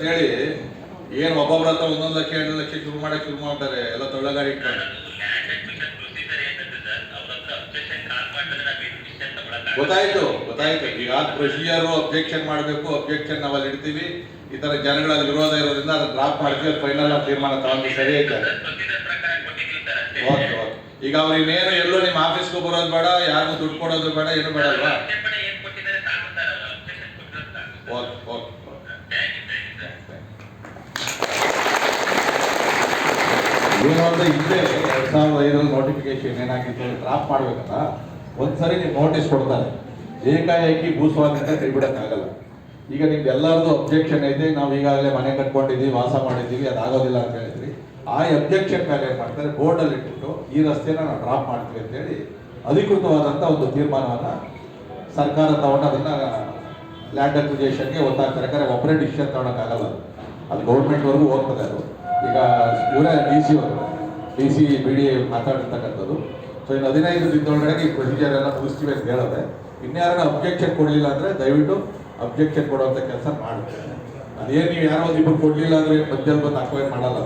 ಅಂತೇಳಿ ಏನ್ ಒಬ್ಬೊಬ್ರ ಹತ್ರ ಒಂದೊಂದು ಲಕ್ಷ, ಎರಡು ಲಕ್ಷ ಶುರು ಮಾಡಕ್ಕೆ ಶುರು ಮಾಡ್ತಾರೆ, ಎಲ್ಲ ಇಟ್ಕೊಂಡು. ಗೊತ್ತಾಯ್ತು ಗೊತ್ತಾಯ್ತು. ಈಗ ಪ್ರೊಸೀಜರ್ ಅಬ್ಜೆಕ್ಷನ್ ಮಾಡಬೇಕು ಅಬ್ಜೆಕ್ಷನ್ ನಾವಲ್ಲಿ ಇಡ್ತೀವಿ. ಈ ತರ ಜನಗಳಲ್ಲಿ ವಿರೋಧ ಇರೋದ್ರಿಂದ ಅದನ್ನ ಡ್ರಾಪ್ ಮಾಡ್ತೀವಿ ಫೈನಲ್ ತೀರ್ಮಾನ ತಗೊಂಡು ಸರಿ ಐತೆ ಓಕೆ ಓಕೆ. ಈಗ ಅವ್ರು ಇನ್ನೇನು ಎಲ್ಲೂ ನಿಮ್ಮ ಆಫೀಸ್ಗೆ ಬರೋದು ಬೇಡ, ಯಾರಿಗೂ ದುಡ್ಡು ಕೊಡೋದು ಬೇಡ, ಏನು ಬೇಡ ಅಲ್ವಾ? Okay okay. ಏನು ಅಂದ್ರೆ ಹಿಂದೆ ಎರಡ್ ಸಾವಿರದ ಐದರಲ್ಲಿ ನೋಟಿಫಿಕೇಶನ್ ಏನಾಗಿತ್ತು ಡ್ರಾಪ್ ಮಾಡ್ಬೇಕಲ್ಲ, ಒಂದ್ಸರಿ ನೀವು ನೋಟಿಸ್ ಕೊಡ್ತಾರೆ. ಏಕಾಏಕಿ ಭೂಸ್ವಾಮ್ಯ ಕೈ ಬಿಡಕ್ಕಾಗಲ್ಲ ಈಗ ನಿಮ್ಗೆ ಎಲ್ಲರದು ಅಬ್ಜೆಕ್ಷನ್ ಐತೆ ನಾವು ಈಗಾಗಲೇ ಮನೆ ಕಟ್ಕೊಂಡಿದ್ದೀವಿ ವಾಸ ಮಾಡಿದ್ದೀವಿ, ಅದಾಗೋದಿಲ್ಲ ಅಂತ ಹೇಳಿದ್ರಿ. ಆ ಅಬ್ಜೆಕ್ಷನ್ ಮೇಲೆ ಏನ್ ಮಾಡ್ತಾರೆ ಬೋರ್ಡ್ ಅಲ್ಲಿ ಇಟ್ಬಿಟ್ಟು ಈ ರಸ್ತೆನ ನಾವು ಡ್ರಾಪ್ ಮಾಡ್ತೀವಿ ಅಂತ ಹೇಳಿ ಅಧಿಕೃತವಾದಂತ ಒಂದು ತೀರ್ಮಾನವನ್ನ ಸರ್ಕಾರ ತಗೊಂಡು ಅದನ್ನ ಲ್ಯಾಂಡ್ ಅಕ್ವಿಜೇಷನ್ಗೆ ಒತ್ತಾಗ್ತಾರೆ ಯಾಕಂದ್ರೆ ಒಬ್ಬರೇ ಡಿಸಿಷನ್ ತಗೊಳಕ್ಕಾಗಲ್ಲ. ಅದು. ಅದು ಗೌರ್ಮೆಂಟ್ ವರ್ಗೂ ಹೋಗ್ತದೆ ಅದು. ಈಗ ಇವರೇ ಡಿ ಸಿ ಅವರು. ಡಿ ಸಿ ಬಿ ಡಿ ಮಾತಾಡಿರ್ತಕ್ಕಂಥದ್ದು ಸೊ ಇನ್ನು ಹದಿನೈದು ದಿನದೊಳಗಡೆ ಈ ಪ್ರೊಸೀಜರ್ ಎಲ್ಲ ಮುಗಿಸ್ತೀವಿ ಅಂತ ಹೇಳಿದ್ರೆ ಇನ್ಯಾರನ್ನ ಅಬ್ಜೆಕ್ಷನ್ ಕೊಡಲಿಲ್ಲ ಅಂದರೆ ದಯವಿಟ್ಟು ಅಬ್ಜೆಕ್ಷನ್ ಕೊಡುವಂತ ಕೆಲಸ ಮಾಡುತ್ತೆ ಅದೇನು ನೀವು ಯಾರೋ ಒಂದಿಬ್ಬರು ಕೊಡಲಿಲ್ಲ ಅಂದರೆ ಮಧ್ಯದಲ್ಲಿ ಬಂದು ಅಕ್ವೈರ್ ಮಾಡಲ್ಲ.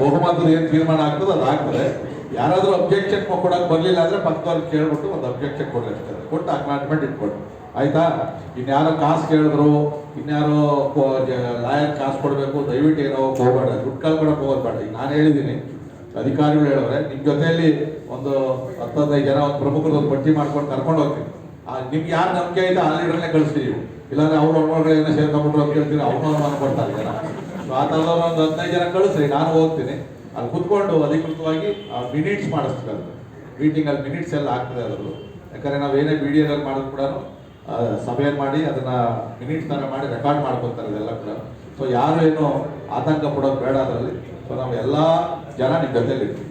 ಬಹುಮತದ ಏನು ತೀರ್ಮಾನ ಆಗ್ತದೆ ಅದು ಆಗ್ತದೆ. ಯಾರಾದರೂ ಅಬ್ಜೆಕ್ಷನ್ ಕೊಡೋಕ್ಕೆ ಬರಲಿಲ್ಲ ಅಂದರೆ ಪಕ್ಕದವ್ರಿಗೆ ಕೇಳ್ಬಿಟ್ಟು ಒಂದು ಅಬ್ಜೆಕ್ಷನ್ ಕೊಡಲಿರ್ತಾರೆ ಕೊಟ್ಟು ಅಕ್ನಾಟ್ಮೆಂಟ್ ಇಟ್ಕೊಡು ಆಯ್ತಾ? ಇನ್ಯಾರೋ ಕಾಸು ಕೇಳಿದ್ರು, ಇನ್ಯಾರೋ ಲಾಯರ್ ಕಾಸು ಕೊಡಬೇಕು, ದಯವಿಟ್ಟು ಏನೋ ಹೋಗ್ಬೇಡ, ದುಡ್ಡು ಕಳ್ಕೊಳಕ್ ಹೋಗ್ಬೇಡ ಈಗ ನಾನು ಹೇಳಿದ್ದೀನಿ ಅಧಿಕಾರಿಗಳು ಹೇಳಿದ್ರೆ ನಿಮ್ಮ ಜೊತೆಯಲ್ಲಿ ಒಂದು ಹತ್ತು ಹದಿನೈದು ಜನ ಒಂದು ಪ್ರಮುಖರು ಒಂದು ಪಟ್ಟಿ ಮಾಡ್ಕೊಂಡು ಕರ್ಕೊಂಡು ಹೋಗ್ತೀನಿ. ನಿಮ್ಗೆ ಯಾರು ನಂಬಿಕೆ ಐತೆ ಆ ಲೀಡರ್ನೇ ಕಳಿಸ್ತೀವಿ ಇಲ್ಲಾಂದ್ರೆ ಅವ್ರ ಒಳಗಡೆ ಏನೋ ಸೇರ್ಕೊಂಡ್ಬಿಟ್ರು ಅಂತ ಕೇಳ್ತೀನಿ ಅವ್ರನ್ನ ಅನುಮಾನ ಜನ. ಸೊ ಆ ಥರದವ್ರು ಒಂದು ಹದಿನೈದು ಜನ ಕಳಿಸ್ರಿ, ನಾನು ಹೋಗ್ತೀನಿ. ಅಲ್ಲಿ ಕುತ್ಕೊಂಡು ಅಧಿಕೃತವಾಗಿ, ಆ ಮಿನಿಟ್ಸ್ ಮಾಡಿಸ್ತೀವಿ ಅದು ಮೀಟಿಂಗ್ ಅಲ್ಲಿ ಮಿನಿಟ್ಸ್ ಎಲ್ಲ ಆಗ್ತದೆ ಅದರಲ್ಲೂ ಯಾಕಂದರೆ ನಾವು ಏನೇ ವಿಡಿಯೋದಲ್ಲಿ ಮಾಡೋದು ಕೂಡ ಸಭೆಯನ್ನು ಮಾಡಿ ಅದನ್ನ ಮಿನಿಟ್ಸ್ ತರ ಮಾಡಿ ರೆಕಾರ್ಡ್ ಮಾಡ್ಕೊತಾರೆ ಇದೆಲ್ಲ ಕೂಡ. ಸೊ ಯಾರು ಏನು ಆತಂಕ ಪಡೋದು ಬೇಡ ಅದರಲ್ಲಿ. ಸೊ ನಾವು ಎಲ್ಲ ಜನ ನಿಮ್ಮ ಜೊತೆಲಿ ಇರ್ತೀವಿ